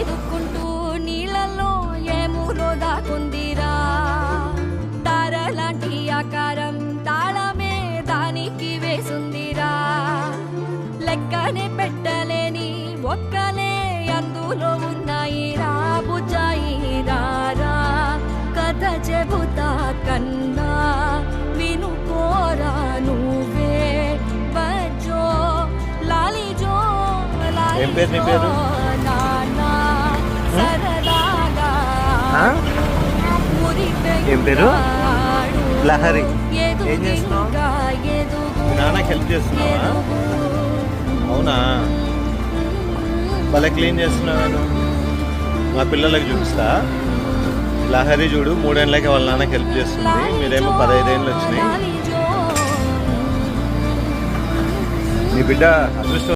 ఇరుక్కుంటూ నీళ్ళలో ఏమూలో దాకుందిరా దారలాంటి ఆకారం తాళమే దానికి వేసుందిరా. లెక్కనే పెట్టలేని ఒక్కలే అందులో ఉన్నాయి రాబుజాయి బుజాయిరా కథ చెబుతా కన్నా వినుకోరా నువ్వే. బజో లాలిజో ఏం పేరు? నీ ఏం పేరు? లహరి. ఏం చేస్తున్నావు? నాన్నకి హెల్ప్ చేస్తున్నావా. అవునా? భలే క్లీన్ చేస్తున్నావు మా పిల్లలకి చూపిస్తా. లహరి చూడు మూడేళ్ళకి వాళ్ళ నాన్నకి హెల్ప్ చేస్తుంది. మీరేమో పదహైదేళ్ళు వచ్చినాయి మీ బిడ్డ అదృష్టం